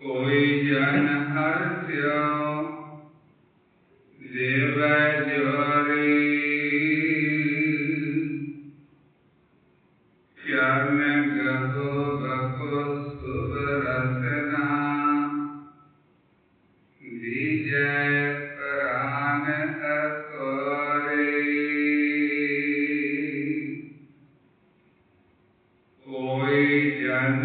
ਕੋਈ ਜਨ ਹਰ ਸਿਓ ਦੇਵੈ ਜੋਰੀ श्याम्यग्रहो बपुस्तुभरतना विजय प्राण अकोरे कोई जन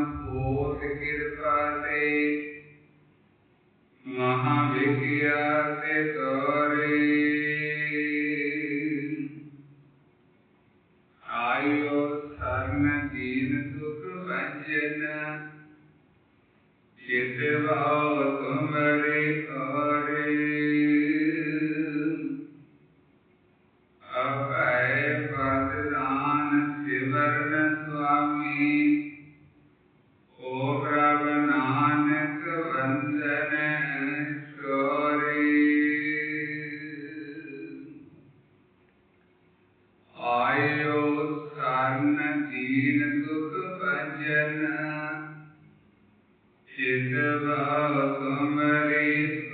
बोध कृपा से महाविज्ञा से आयो शरण दीन सुख वंजन चित भाव तुमरे। Shiva Samarit